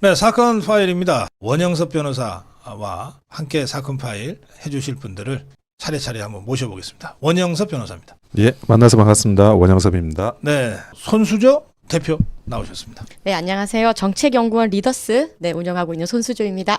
네, 사건 파일입니다. 원영섭 변호사와 함께 사건 파일 해주실 분들을 차례차례 한번 모셔보겠습니다. 원영섭 변호사입니다. 예, 만나서 반갑습니다. 원영섭입니다. 네, 손수조 대표 나오셨습니다. 네, 안녕하세요. 정책연구원 리더스 네, 운영하고 있는 손수조입니다.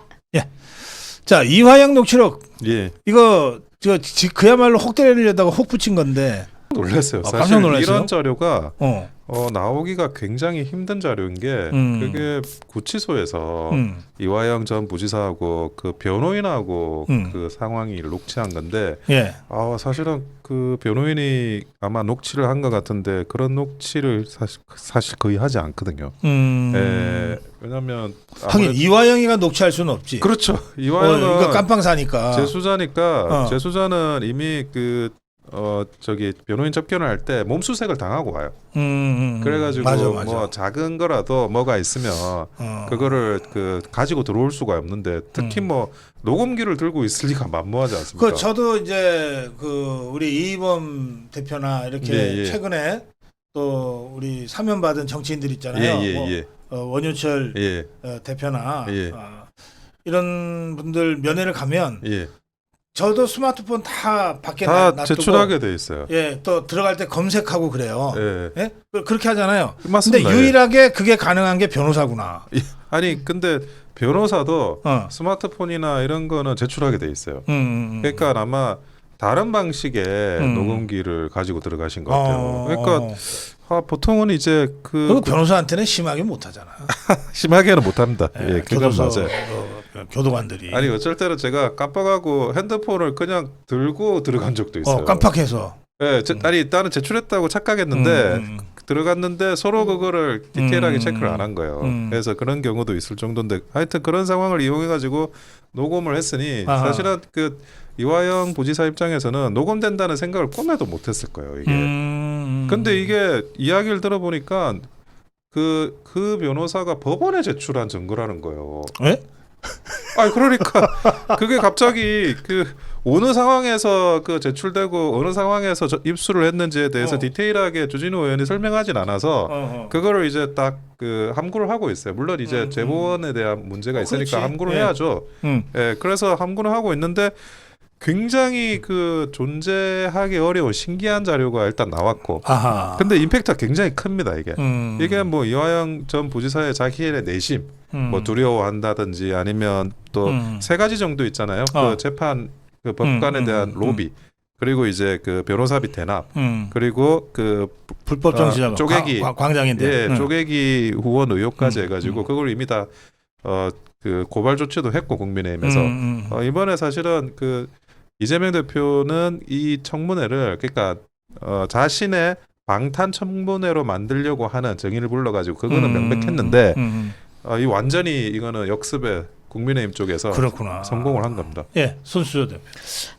자, 이화영 녹취록 예, 이거 저 지- 그야말로 혹 때리려다가 혹 붙인 건데, 놀랐어요. 아, 사실? 이런 자료가 어, 어, 나오기가 굉장히 힘든 자료인 게 음. 그게 구치소에서 음, 이화영 전 부지사하고 그 변호인하고 음. 그 상황이 녹취한 건데 예, 아 사실은 그 변호인이 아마 녹취를 한 것 같은데 그런 녹취를 사실, 사실 거의 하지 않거든요. 음, 예, 왜냐하면 하긴 이화영이가 녹취할 수는 없지. 그렇죠. 어, 이화영은 이거 깜빵사니까. 재수자니까 어. 재수자는 이미 그 어 저기 변호인 접견을 할 때 몸수색을 당하고 와요. 음, 음, 음. 그래가지고 맞아, 맞아. 뭐 작은 거라도 뭐가 있으면 어. 그거를 그 가지고 들어올 수가 없는데 특히 음. 뭐 녹음기를 들고 있을 리가 만무하지 않습니까? 그 저도 이제 그 우리 이범 대표나 이렇게 예, 예. 최근에 또 우리 사면 받은 정치인들 있잖아요. 예예 뭐, 예. 어, 원유철 예. 어, 대표나 예. 어, 이런 분들 면회를 가면 예. 저도 스마트폰 다 밖에 다 놔- 놔두고 제출하게 돼 있어요. 예, 또 들어갈 때 검색하고 그래요. 예. 예? 그- 그렇게 하잖아요. 근데 맞습니다. 예. 유일하게 그게 가능한 게 변호사구나. 아니 근데 변호사도 어. 스마트폰이나 이런 거는 제출하게 돼 있어요. 음, 음, 음. 그러니까 아마 다른 방식의 음. 녹음기를 가지고 들어가신 것 같아요. 어, 그러니까 어. 아, 보통은 이제 그 그리고 변호사한테는 심하게 못 하잖아. 심하게는 못합니다. 예, 예, 그건 교도소, 맞아요. 어, 교도관들이 아니 어쩔 때는 제가 깜빡하고 핸드폰을 그냥 들고 들어간 적도 있어요. 어, 깜빡해서 예, 제, 아니 나는 제출했다고 착각했는데 음, 음, 들어갔는데 서로 그거를 디테일하게 음, 체크를 안 한 거예요. 음. 그래서 그런 경우도 있을 정도인데 하여튼 그런 상황을 이용해 가지고 녹음을 했으니 아하. 사실은 그 이화영 부지사 입장에서는 녹음된다는 생각을 꿈에도 못했을 거예요. 이게. 음, 근데 이게 이야기를 들어보니까 그, 그 변호사가 법원에 제출한 증거라는 거예요. 예? 아 그러니까 그게 갑자기 그 어느 상황에서 그 제출되고 어느 상황에서 저- 입수를 했는지에 대해서 어. 디테일하게 주진우 의원이 설명하진 않아서 어, 어. 그거를 이제 딱 그 함구를 하고 있어요. 물론 이제 음, 제보원에 대한 문제가 어, 있으니까 그렇지. 함구를 예. 해야죠. 음. 예, 그래서 함구는 하고 있는데 굉장히 그 존재하기 어려운 신기한 자료가 일단 나왔고 아하. 근데 임팩트가 굉장히 큽니다 이게. 음. 이게 뭐 이화영 전 부지사의 자기의 내심, 음. 뭐 두려워한다든지 아니면 또 음. 세 가지 정도 있잖아요. 어. 그 재판 그 법관에 음, 음, 대한 음, 로비 그리고 이제 그 변호사비 대납 음. 그리고 그 불법 어, 정치자금 쪼개기. 광- 광장인데. 예, 음. 쪼개기 후원 의혹까지 음, 해가지고 음. 그걸 이미 다 어 그 고발 조치도 했고 국민의힘에서 음, 음. 어, 이번에 사실은 그 이재명 대표는 이 청문회를 그러니까 어, 자신의 방탄 청문회로 만들려고 하는 정의를 불러가지고 그거는 음, 명백했는데 음, 음. 어, 이 완전히 이거는 역습에 국민의힘 쪽에서 그렇구나. 성공을 한 겁니다. 예, 손수조 대표.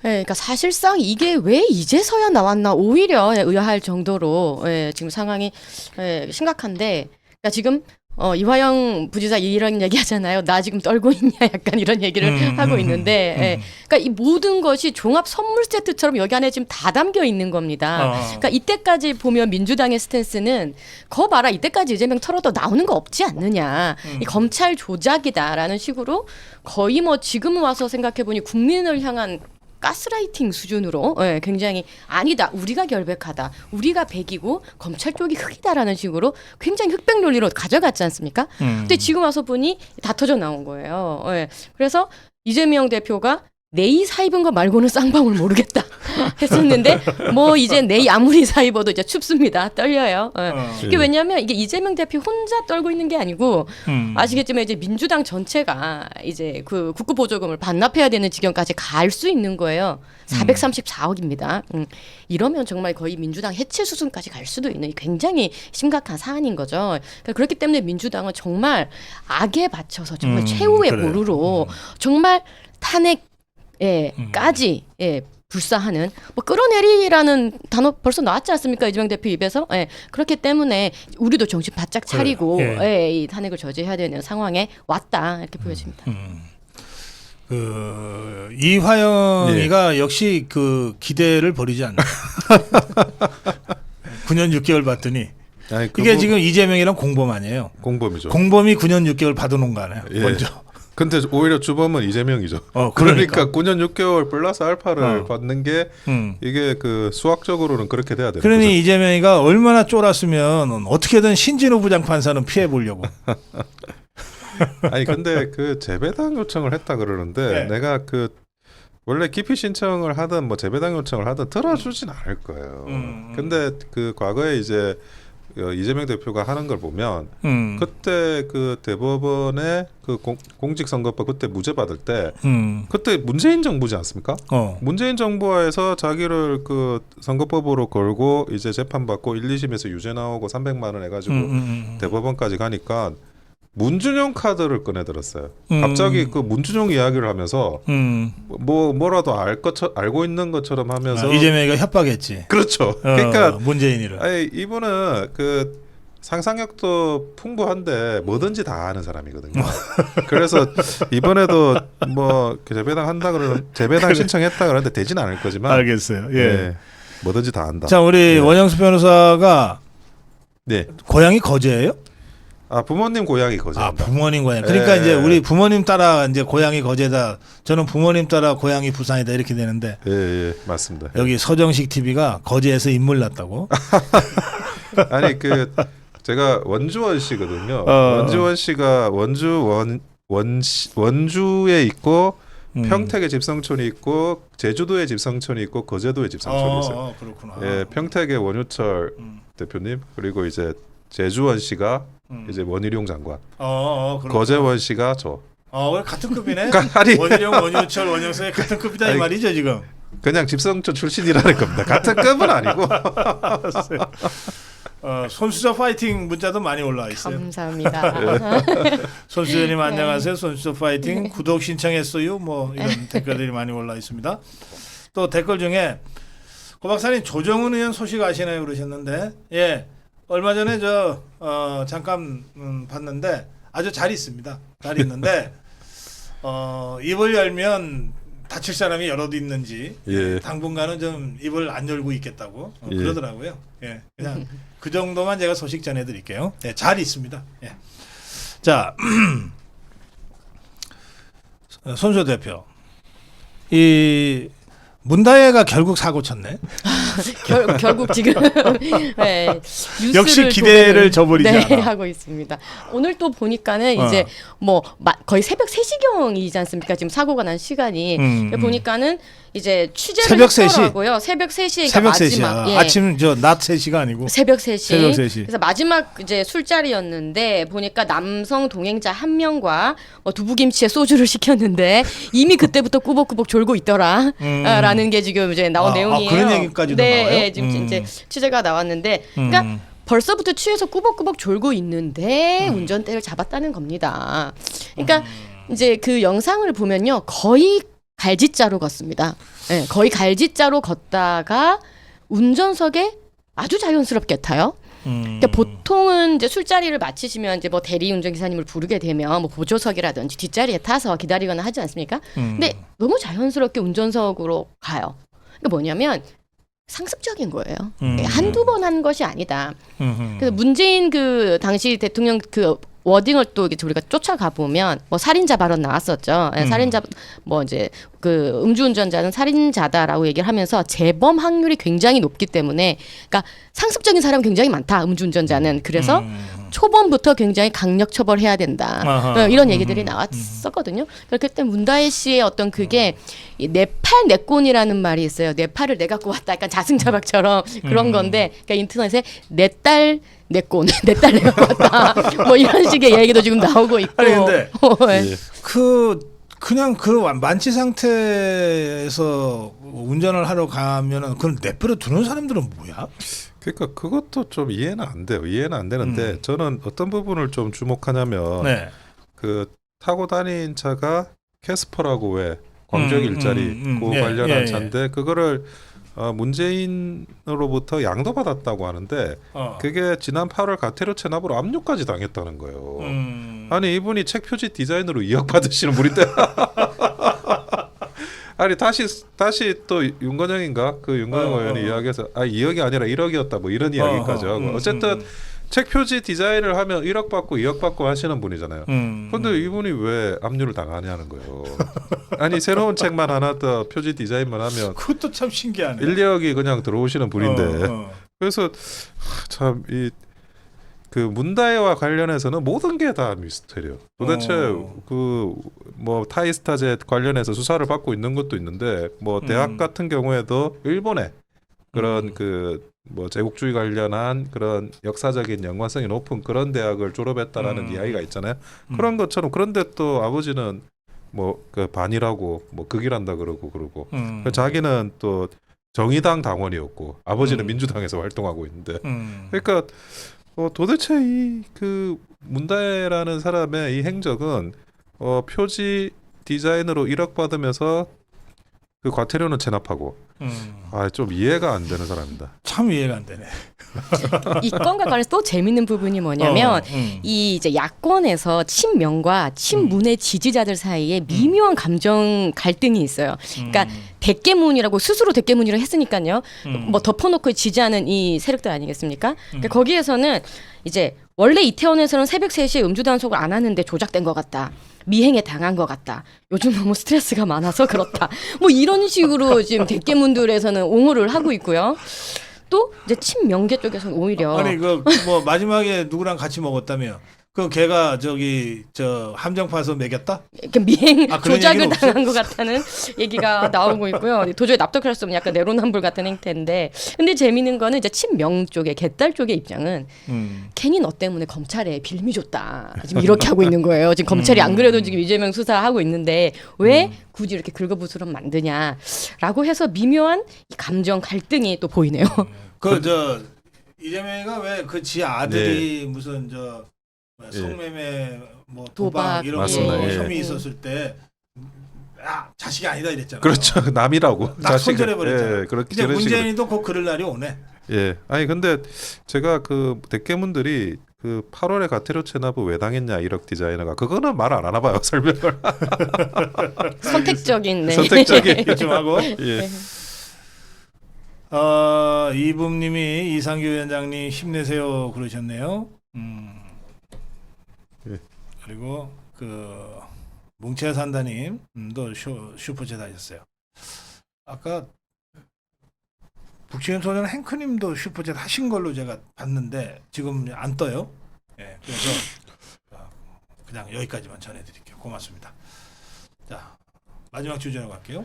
네, 그러니까 사실상 이게 왜 이제서야 나왔나 오히려 의아할 정도로 예, 지금 상황이 예, 심각한데 그러니까 지금 어, 이화영 부지사 이런 얘기 하잖아요. 나 지금 떨고 있냐 약간 이런 얘기를 음, 하고 음, 있는데 음, 예, 그러니까 이 모든 것이 종합 선물 세트처럼 여기 안에 지금 다 담겨 있는 겁니다. 어. 그러니까 이때까지 보면 민주당의 스탠스는 거 봐라 이때까지 이재명 털어도 나오는 거 없지 않느냐 음. 이 검찰 조작이다라는 식으로 거의 뭐 지금 와서 생각해 보니 국민을 향한 가스라이팅 수준으로 예, 굉장히 아니다 우리가 결백하다 우리가 백이고 검찰 쪽이 흑이다라는 식으로 굉장히 흑백 논리로 가져갔지 않습니까? 음. 근데 지금 와서 보니 다 터져 나온 거예요. 예. 그래서 이재명 대표가 네이 사입은 거 말고는 쌍방울 모르겠다 했었는데 뭐 이제 네이 아무리 사입어도 이제 춥습니다. 떨려요. 예. 어. 이게 왜냐하면 이게 이재명 대표 혼자 떨고 있는 게 아니고 음. 아시겠지만 이제 민주당 전체가 이제 그 국고 보조금을 반납해야 되는 지경까지 갈 수 있는 거예요. 434억입니다. 음. 이러면 정말 거의 민주당 해체 수준까지 갈 수도 있는 굉장히 심각한 사안인 거죠. 그러니까 그렇기 때문에 민주당은 정말 악에 바쳐서 정말 음, 최후의 그래요. 보루로 정말 탄핵 에까지 예, 불사하는 뭐 끌어내리라는 단어 벌써 나왔지 않습니까 이재명 대표 입에서 예, 그렇기 때문에 우리도 정신 바짝 차리고 그래요. 예, 이 탄핵을 저지해야 되는 상황에 왔다 이렇게 보여집니다. 음. 그 이화영이가 역시 그 기대를 버리지 않네. 9년 6개월 봤더니 아니, 이게 그분 지금 이재명이랑 공범 아니에요. 공범이죠. 공범이 9년 6개월 받아놓은 거 아니에요. 예. 먼저. 근데 오히려 주범은 이재명이죠. 어, 그러니까, 그러니까. 9년 6개월 플러스 알파를 어. 받는 게 음. 이게 그 수학적으로는 그렇게 돼야 되는 그러니 거죠. 이재명이가 얼마나 쫄았으면 어떻게든 신진우 부장판사는 피해 보려고. 아니 근데 그 재배당 요청을 했다 그러는데 네. 내가 그 원래 기피 신청을 하든 뭐 재배당 요청을 하든 들어주진 않을 거예요. 음, 음. 근데 그 과거에 이제 어, 이재명 대표가 하는 걸 보면 음. 그때 그 대법원의 그 공, 공직선거법 그때 무죄 받을 때 음. 그때 문재인 정부지 않습니까? 어. 문재인 정부에서 자기를 그 선거법으로 걸고 이제 재판 받고 1, 2심에서 유죄 나오고 300만 원 해가지고 음, 음, 음. 대법원까지 가니까 문준용 카드를 꺼내들었어요. 음. 갑자기 그 문준용 이야기를 하면서 음. 뭐 뭐라도 알 것처 알고 있는 것처럼 하면서 아, 이재명이가 협박했지. 그렇죠. 어, 그러니까 문재인이를. 아니 이분은 그 상상력도 풍부한데 뭐든지 다 아는 사람이거든요. 그래서 이번에도 뭐그 재배당 한다 그러는 재배당 신청했다 그러는데 되진 않을 거지만 알겠어요. 예. 예, 뭐든지 다 안다. 자, 우리 네. 원영수 변호사가 네. 고향이 거제예요? 아 부모님 고향이 아, 거제입니다. 부모님 고향. 그러니까 예. 이제 우리 부모님 따라 이제 고향이 거제다. 저는 부모님 따라 고향이 부산이다 이렇게 되는데 예, 예, 맞습니다. 여기 서정식 TV가 거제에서 인물 났다고. 아니 그 제가 원주원 씨거든요. 어. 원주원 씨가 원주 원 원시, 원주에 있고 음. 평택에 집성촌이 있고 제주도에 집성촌이 있고 거제도에 집성촌이 있어요. 어, 어, 그렇구나. 예, 평택의 원유철 음. 대표님 그리고 이제 제주원 씨가 음. 이제 원희룡 장관, 어, 어. 거제원 씨가 저. 어, 원래 같은 급이네. 아니 원희룡, 원효철, 원영서의 같은 급이다 이 아니, 말이죠 지금. 그냥 집성촌 출신이라는 겁니다. 같은 급은 아니고. 어, 손수저 파이팅 문자도 많이 올라와 있어요. 감사합니다. 손수저님 네. 안녕하세요. 손수저 파이팅 구독 신청했어요. 뭐 이런 댓글들이 많이 올라 있습니다. 또 댓글 중에 고 박사님 조정은 의원 소식 아시나요 그러셨는데 예 얼마 전에 저 어, 잠깐 음, 봤는데 아주 잘 있습니다. 잘 있는데 어, 입을 열면 다칠 사람이 여럿 있는지 예. 당분간은 좀 입을 안 열고 있겠다고 어, 예. 그러더라고요. 예, 그냥 그 정도만 제가 소식 전해드릴게요. 예, 잘 있습니다. 예. 자, 손수 대표, 이 문다혜가 결국 사고 쳤네. 결, 결국 지금 네, 역시 기대를 저버리지 네, 않아. 하고 있습니다. 오늘 또 보니까는 어. 이제 뭐 마- 거의 새벽 3시경이지 않습니까? 지금 사고가 난 시간이 음, 음. 보니까는 이제 취재를 새벽 3시? 했더라고요. 새벽 3시 새벽 마지막 3시야. 예. 아침 저 낮 3시가 아니고. 새벽 3시. 새벽 3시. 그래서 마지막 이제 술자리였는데 보니까 남성 동행자 한 명과 뭐 두부김치에 소주를 시켰는데 이미 그때부터 꾸벅꾸벅 졸고 있더라. 음. 아, 라는 게 지금 이제 나온 아, 아, 내용이에요. 그런 얘기까지도 네, 나와요? 예, 지금 음. 이제 취재가 나왔는데 그러니까 음. 벌써부터 취해서 꾸벅꾸벅 졸고 있는데 음. 운전대를 잡았다는 겁니다. 그러니까 이제 그 영상을 보면요 거의 갈지자로 걷습니다. 예, 거의 갈지자로 걷다가 운전석에 아주 자연스럽게 타요. 음. 그러니까 보통은 이제 술자리를 마치시면 이제 뭐 대리 운전 기사님을 부르게 되면 뭐 보조석이라든지 뒷자리에 타서 기다리거나 하지 않습니까? 음. 근데 너무 자연스럽게 운전석으로 가요. 그러니까 뭐냐면 상습적인 거예요. 음. 한두 번 한 것이 아니다. 음, 음. 그래서 문재인 그 당시 대통령 그 워딩을 또 이게 우리가 쫓아가 보면 뭐 살인자 발언 나왔었죠. 예, 음. 살인자 뭐 이제 그 음주운전자는 살인자다라고 얘기를 하면서 재범 확률이 굉장히 높기 때문에 그러니까 상습적인 사람 굉장히 많다. 음주운전자는 그래서 음. 초범부터 굉장히 강력 처벌해야 된다. 아하. 어, 이런 얘기들이 음. 나왔었거든요. 그렇기 때문에 문다혜 씨의 어떤 그게 내팔 내꼰이라는 말이 있어요. 내 팔을 내 갖고 왔다. 약간 자승자박처럼 그런 음. 건데, 그러니까 인터넷에 내딸 내꼰, 내딸 내 갖고 왔다. 뭐 이런 식의 얘기도 지금 나오고 있고. 아니, 근데 어, 예. 예. 그 그냥 그 만취 상태에서 운전을 하러 가면은 그걸 내버려 두는 사람들은 뭐야? 그러니까 그것도 좀 이해는 안 돼요. 이해는 안 되는데 음. 저는 어떤 부분을 좀 주목하냐면 네. 그 타고 다닌 차가 캐스퍼라고 왜 광주역 음, 일자리 음, 음. 그 예, 관련한 예, 예. 차인데 그거를 어, 문재인으로부터 양도받았다고 하는데 어. 그게 지난 8월 가테르 체납으로 압류까지 당했다는 거예요. 음. 아니 이분이 책 표지 디자인으로 2억 받으시는 분인데 아니 다시 다시 또 윤건영인가 그 윤건영 어, 의원이 어, 어. 이야기해서 아 2억이 아니라 1억이었다 뭐 이런 이야기까지 어, 어, 하고 음, 어쨌든 음. 책 표지 디자인을 하면 1억 받고 2억 받고 하시는 분이잖아요. 음. 근데 이분이 왜 압류를 당하냐는 거예요. 아니 새로운 책만 하나 더 표지 디자인만 하면 그것도 참 신기하네. 1, 2억이 그냥 들어오시는 분인데 어, 어. 그래서 참이 그 문다혜와 관련해서는 모든 게 다 미스테리요. 도대체 어. 그뭐 타이스타제 관련해서 수사를 받고 있는 것도 있는데 뭐 대학 음. 같은 경우에도 일본에 그런 음. 그뭐 제국주의 관련한 그런 역사적인 연관성이 높은 그런 대학을 졸업했다라는 음. 이야기가 있잖아요. 음. 그런 것처럼 그런데 또 아버지는 뭐 그 반이라고 뭐 극이란다 그러고 그러고 음. 그 자기는 또 정의당 당원이었고 아버지는 음. 민주당에서 활동하고 있는데 음. 그러니까 어, 도대체 이 그 문다혜라는 사람의 이 행적은 어, 표지 디자인으로 1억 받으면서 그 과태료는 체납하고 음. 아 좀 이해가 안 되는 사람입니다. 참 이해가 안 되네. 이 건과 관련해서 또 재밌는 부분이 뭐냐면 어, 음. 이 이제 야권에서 친명과 친문의 지지자들 사이에 미묘한 감정 갈등이 있어요. 그러니까 음. 대깨문이라고 스스로 대깨문이라고 했으니까요. 음. 뭐 덮어놓고 지지하는 이 세력들 아니겠습니까? 그러니까 음. 거기에서는 이제 원래 이태원에서는 새벽 3시에 음주 단속을 안 하는데 조작된 것 같다. 미행에 당한 것 같다. 요즘 너무 스트레스가 많아서 그렇다. 뭐 이런 식으로 지금 대깨문들에서는 옹호를 하고 있고요. 또 이제 친명계 쪽에서는 오히려 아니 그 뭐 마지막에 누구랑 같이 먹었다며? 그 걔가 저기 저 함정 파서 먹였다? 이렇게 미행 아, 그런 조작을 얘기는 당한 것 같다는 얘기가 나오고 있고요. 도저히 납득할 수 없는 약간 내로남불 같은 행태인데, 근데 재미있는 거는 이제 친명 쪽의 개딸 쪽의 입장은 음. 괜히 너 때문에 검찰에 빌미 줬다. 지금 이렇게 하고 있는 거예요. 지금 검찰이 안 그래도 지금 이재명 수사하고 있는데 왜 굳이 이렇게 긁어부스럼 만드냐라고 해서 미묘한 이 감정 갈등이 또 보이네요. 그 저 이재명이가 왜 그 지 아들이 무슨 저. 성매매 뭐 도박, 도박, 이런 맞습니다. 거 예. 혐의 있었을 때 아, 자식이 아니다 이랬잖아. 그렇죠 남이라고 딱 손절해 버렸잖아. 예, 그렇게 이제 그런 식으로 문재인이도 곧 그럴 날이 오네. 예 아니 근데 제가 그 대깨문들이 그 8월에 가태료 체납을 왜 당했냐 1억 디자이너가 그거는 말 안 하나 봐요 설명을 선택적인 네. 선택적인 이좀 하고 예. 어, 이붐님이 이상규 위원장님 힘내세요 그러셨네요. 음. 예. 그리고 그 뭉쳐야 산다님 음, 도 슈, 슈퍼챗 하셨어요. 아까 북치현 소년 행크님도 슈퍼챗 하신 걸로 제가 봤는데 지금 안 떠요. 예, 그래서 어, 그냥 여기까지만 전해드릴게요. 고맙습니다. 자 마지막 주제로 갈게요.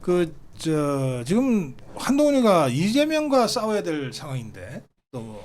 그 저 지금 한동훈이가 이재명과 싸워야 될 상황인데 또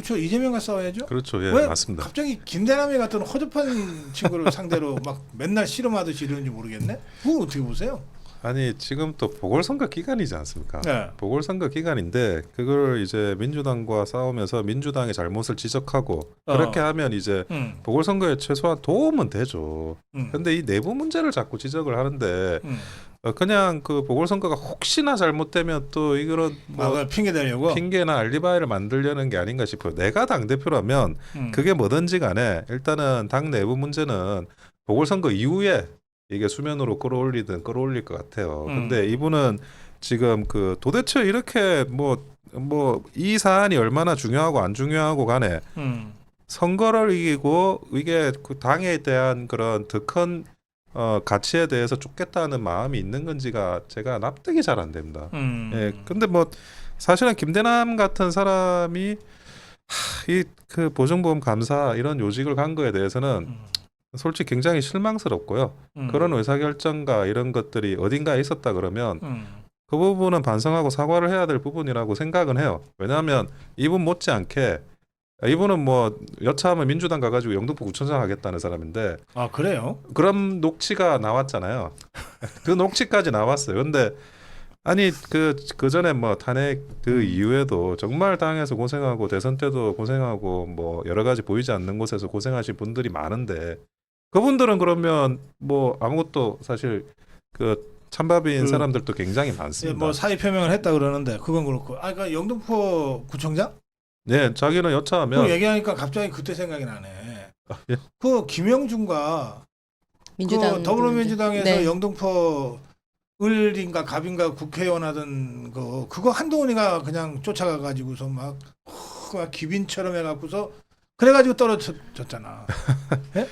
그렇죠 이재명과 싸워야죠. 그렇죠 예 왜 맞습니다 갑자기 김대남이 같은 허접한 친구를 상대로 막 맨날 씨름하듯이 이러는지 모르겠네. 그거 어떻게 보세요? 아니 지금 또 보궐선거 기간이지 않습니까 네. 보궐선거 기간인데 그걸 이제 민주당과 싸우면서 민주당의 잘못을 지적하고 어. 그렇게 하면 이제 음, 보궐선거에 최소한 도움은 되죠. 음, 근데 이 내부 문제를 자꾸 지적을 하는데 음. 어, 그냥 그 보궐선거가 혹시나 잘못되면 또 아, 뭐 그걸 핑계 대려고. 핑계나 알리바이를 만들려는 게 아닌가 싶어요. 내가 당 대표라면 음. 그게 뭐든지 간에 일단은 당 내부 문제는 보궐선거 이후에 이게 수면으로 끌어올리든 끌어올릴 것 같아요. 음. 근데 이분은 지금 그 도대체 이렇게 뭐 뭐 이 사안이 얼마나 중요하고 안 중요하고 간에 음. 선거를 이기고 이게 그 당에 대한 그런 더큰 어, 가치에 대해서 쫓겠다는 마음이 있는 건지가 제가 납득이 잘 안 됩니다. 음. 예, 근데 뭐 사실은 김대남 같은 사람이 이 그 보증보험 감사 이런 요직을 간 거에 대해서는 음. 솔직히 굉장히 실망스럽고요. 음. 그런 의사결정과 이런 것들이 어딘가에 있었다 그러면 음. 그 부분은 반성하고 사과를 해야 될 부분이라고 생각은 해요. 왜냐하면 이분 못지않게 이분은 뭐 여차하면 민주당 가가지고 영등포 구청장 하겠다는 사람인데 아 그래요? 그런 녹취가 나왔잖아요. 그 녹취까지 나왔어요. 근데 아니 그 그 전에 뭐 탄핵 그 이후에도 정말 당에서 고생하고 대선 때도 고생하고 뭐 여러 가지 보이지 않는 곳에서 고생하신 분들이 많은데 그분들은 그러면 뭐 아무것도 사실 그 찬밥인 그- 사람들도 굉장히 예, 많습니다. 뭐 사의 표명을 했다 그러는데 그건 그렇고. 아 그러니까 영등포 구청장? 네, 자기는 그 여차하면 얘기하니까 갑자기 그때 생각이 나네. 예. 그 김영준과 민주당 그 더불어민주당에서 네. 영등포 을인가 갑인가 국회의원 하던 거 그거 한동훈이가 그냥 쫓아가 가지고서 막크 기빈처럼 해갖고서 그래가지고 떨어졌잖아. 예?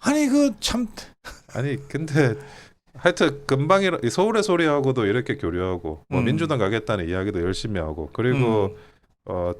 아니 그 참 아니 근데 하여튼 금방이 서울의 소리하고도 이렇게 교류하고 뭐 음. 민주당 가겠다는 이야기도 열심히 하고 그리고 음. 어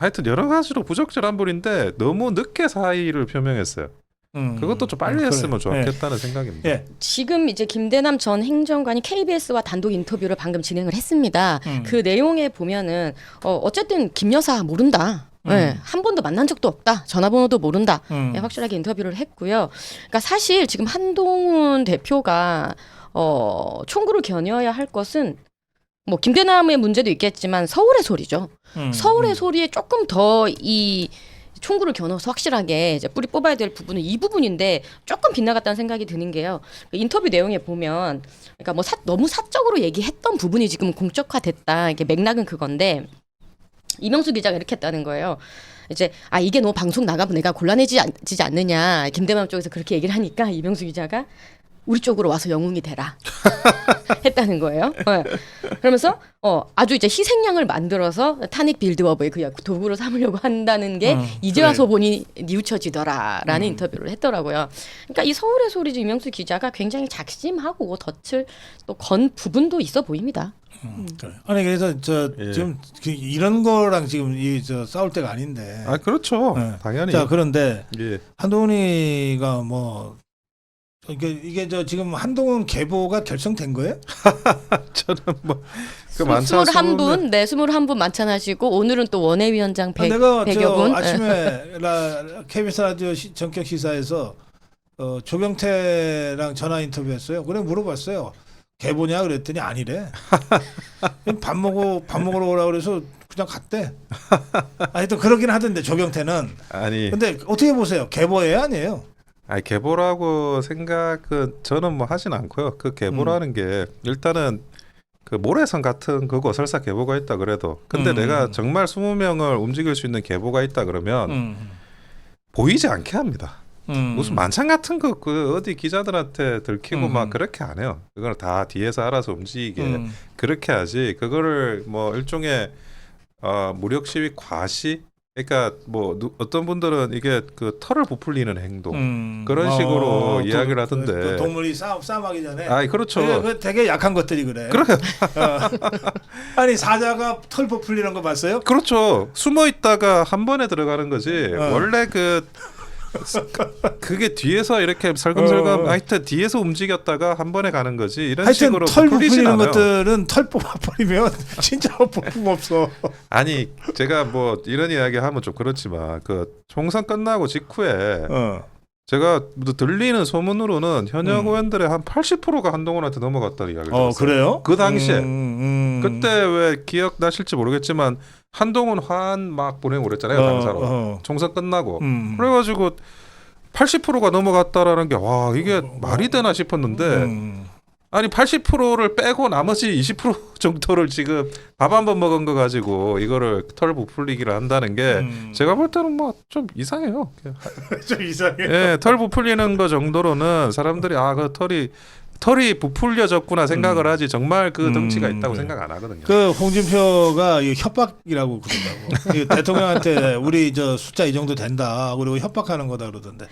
하여튼 여러 가지로 부적절한 분인데 너무 늦게 사의를 표명했어요. 음, 그것도 좀 빨리 음, 했으면 그래. 좋겠다는 생각입니다. 예. 예. 지금 이제 김대남 전 행정관이 KBS와 단독 인터뷰를 방금 진행을 했습니다. 음. 그 내용에 보면은 어, 어쨌든 김 여사 모른다. 음. 예, 한 번도 만난 적도 없다. 전화번호도 모른다. 음. 예, 확실하게 인터뷰를 했고요. 그러니까 사실 지금 한동훈 대표가 어, 총구를 겨녀야 할 것은 뭐 김대남의 문제도 있겠지만 서울의 소리죠. 음, 서울의 음. 소리에 조금 더 이 총구를 겨눠서 확실하게 이제 뿌리 뽑아야 될 부분은 이 부분인데 조금 빗나갔다는 생각이 드는 게요. 그 인터뷰 내용에 보면 그러니까 뭐 사, 너무 사적으로 얘기했던 부분이 지금 공적화됐다. 이게 맥락은 그건데 이명수 기자가 이렇게 했다는 거예요. 이제 아 이게 너 방송 나가면 내가 곤란해지지 않느냐 김대남 쪽에서 그렇게 얘기를 하니까 이명수 기자가 우리 쪽으로 와서 영웅이 되라 했다는 거예요. 네. 그러면서 어 아주 이제 희생양을 만들어서 타닉 빌드업의 그 도구로 삼으려고 한다는 게 음, 이제 와서 그래. 보니 뉘우쳐지더라라는 음. 인터뷰를 했더라고요. 그러니까 이 서울의 소리지 이명수 기자가 굉장히 작심하고 덫을 또 건 부분도 있어 보입니다. 음, 그래. 아니 그래서 저 예. 지금 그 이런 거랑 지금 이 저 싸울 때가 아닌데. 아 그렇죠. 네. 당연히. 자 그런데 예. 한동훈이가 뭐 이게 이게 저 지금 한동훈 계보가 결성된 거예요? 저는 뭐그 만찬 스물한 분, 네, 스물한 분 만찬하시고 오늘은 또 원외위원장 아, 백, 내가 백여 저 분. 아침에 라, KBS 라디오 시, 전격 시사에서 어, 조경태랑 전화 인터뷰했어요. 그래 물어봤어요. 개보냐 그랬더니 아니래. 밥 먹고 밥 먹으러 오라 그래서 그냥 갔대. 아니 또 그러긴 하던데 조경태는. 아니 근데 어떻게 보세요? 개보예요 아니에요? 아니 계보라고 생각은 저는 뭐 하진 않고요. 그 계보라는 음. 게 일단은 그 모래성 같은 그거 설사 계보가 있다 그래도 근데 음. 내가 정말 20명을 움직일 수 있는 계보가 있다 그러면 음. 보이지 않게 합니다. 음. 무슨 만찬 같은 거 그 어디 기자들한테 들키고 음. 막 그렇게 안 해요. 그걸 다 뒤에서 알아서 움직이게 음. 그렇게 하지. 그거를 뭐 일종의 어, 무력 시위 과시 그러니까 뭐 누, 어떤 분들은 이게 그 털을 부풀리는 행동. 음. 그런 식으로 어, 이야기를 그- 하던데. 그 동물이 싸움 싸움하기 전에. 아이 그렇죠. 그게 그 되게 약한 것들이 그래. 그래. 어. 아니 사자가 털 부풀리는 거 봤어요? 그렇죠. 숨어 있다가 한 번에 들어가는 거지. 어. 원래 그 그게 뒤에서 이렇게 설금설금 어. 하여튼 뒤에서 움직였다가 한 번에 가는 거지. 이런 하여튼 식으로 털 부풀리는 않아요. 것들은 털 뽑아버리면 진짜 볼품 없어. 아니 제가 뭐 이런 이야기 하면 좀 그렇지만 그 총선 끝나고 직후에 어. 제가 뭐 들리는 소문으로는 현역 음. 의원들의 한 80%가 한동훈한테 넘어갔다는 이야기를 어 들었어요. 그래요? 그 당시에. 음, 음. 그때 왜 기억나실지 모르겠지만 한동훈 화한 막 보내고 그랬잖아요 당사로 어, 총선 끝나고 음. 그래가지고 80%가 넘어갔다라는 게 와 이게 말이 되나 싶었는데 음. 아니 80%를 빼고 나머지 20% 정도를 지금 밥 한 번 먹은 거 가지고 이거를 털 부풀리기를 한다는 게 음. 제가 볼 때는 뭐 좀 이상해요. 좀 이상해. 예, 털 부풀리는 거 정도로는 사람들이 아 그 털이 털이 부풀려졌구나 생각을 음. 하지 정말 그 덩치가 음, 있다고 그래. 생각 안 하거든요. 그 홍준표가 이 협박이라고 그러더라고. 이 대통령한테 우리 저 숫자 이 정도 된다. 그리고 협박하는 거다 그러던데.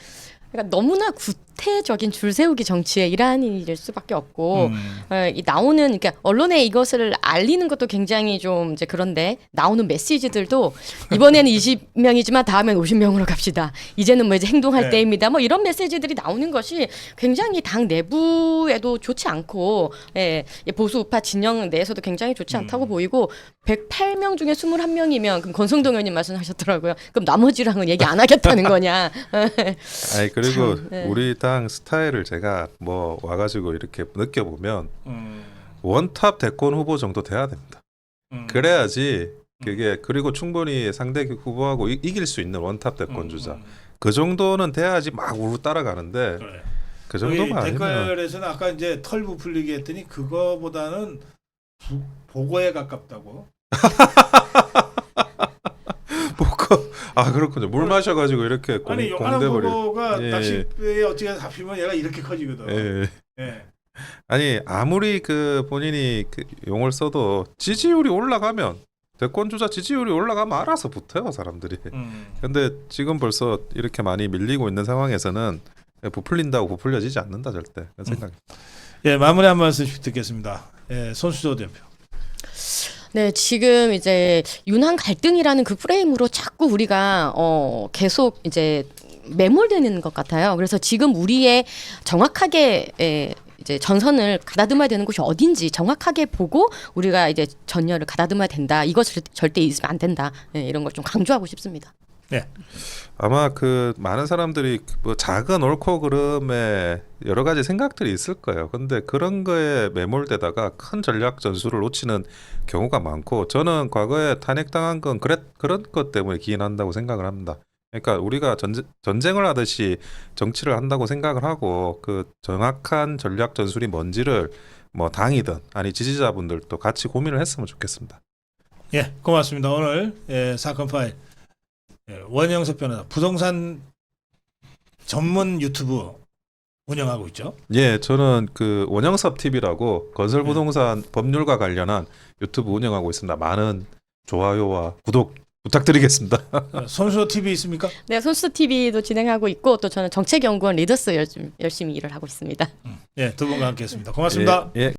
그러니까 너무나 구 태적인 줄 세우기 정치의 일환일 수밖에 없고 음. 어, 이 나오는 그러니까 언론에 이것을 알리는 것도 굉장히 좀 이제 그런데 나오는 메시지들도 이번에는 20명이지만 다음엔 50명으로 갑시다. 이제는 뭐 이제 행동할 네. 때입니다. 뭐 이런 메시지들이 나오는 것이 굉장히 당 내부에도 좋지 않고 예, 이 보수 우파 진영 내에서도 굉장히 좋지 않다고 음. 보이고 108명 중에 21명이면 그럼 권성동 의원님 말씀하셨더라고요. 그럼 나머지랑은 얘기 안 하겠다는 거냐? 아니 그리고 참, 네. 우리 당 스타일을 제가 뭐 와가지고 이렇게 느껴보면 음. 원탑 대권 후보 정도 돼야 됩니다. 음. 그래야지 그게 그리고 충분히 상대 후보하고 이, 이길 수 있는 원탑 대권 음, 주자. 음. 그 정도는 돼야지 막 우르 따라가는데 그래. 그 정도만 댓글에서는 아까 이제 털 부풀리기 했더니 그거보다는 부- 보고에 가깝다고. 아 그렇군요. 물 마셔가지고 이렇게 공, 아니 요한한 공대버리. 예, 낚싯배에 어떻게 잡히면 얘가 이렇게 커지거든. 예. 예. 아니 아무리 그 본인이 그 용을 써도 지지율이 올라가면 대권 주자 지지율이 올라가면 알아서 붙어요 사람들이. 음. 근데 지금 벌써 이렇게 많이 밀리고 있는 상황에서는 부풀린다고 부풀려지지 않는다 절대 그런 생각. 예, 마무리 한 말씀씩 듣겠습니다. 예, 손수조 대표. 네, 지금 이제 윤한 갈등이라는 그 프레임으로 자꾸 우리가 어 계속 이제 매몰되는 것 같아요. 그래서 지금 우리의 정확하게 에, 이제 전선을 가다듬어야 되는 곳이 어딘지 정확하게 보고 우리가 이제 전열을 가다듬어야 된다. 이것을 절대 있으면 안 된다. 예, 이런 걸 좀 강조하고 싶습니다. 아마 그 많은 사람들이 뭐 작은 옳고 그름에 여러 가지 생각들이 있을 거예요. 근데 그런 거에 매몰되다가 큰 전략 전술을 놓치는 경우가 많고 저는 과거에 탄핵당한 건 그랬, 그런 것 때문에 기인한다고 생각을 합니다. 그러니까 우리가 전쟁, 전쟁을 하듯이 정치를 한다고 생각을 하고 그 정확한 전략 전술이 뭔지를 뭐 당이든 아니 지지자분들도 같이 고민을 했으면 좋겠습니다. 예, 고맙습니다. 오늘 예, 사건 파일 예, 원영석 변호사 부동산 전문 유튜브 운영하고 있죠. 예, 저는 그 원영섭 TV라고 건설 부동산 법률과 관련한 유튜브 운영하고 있습니다. 많은 좋아요와 구독 부탁드리겠습니다. 어, 손수조 TV 있습니까? 네, 손수 TV도 진행하고 있고 또 저는 정책연구원 리더스 열심히, 열심히 일을 하고 있습니다. 예, 두 분과 함께했습니다. 고맙습니다. 예, 예.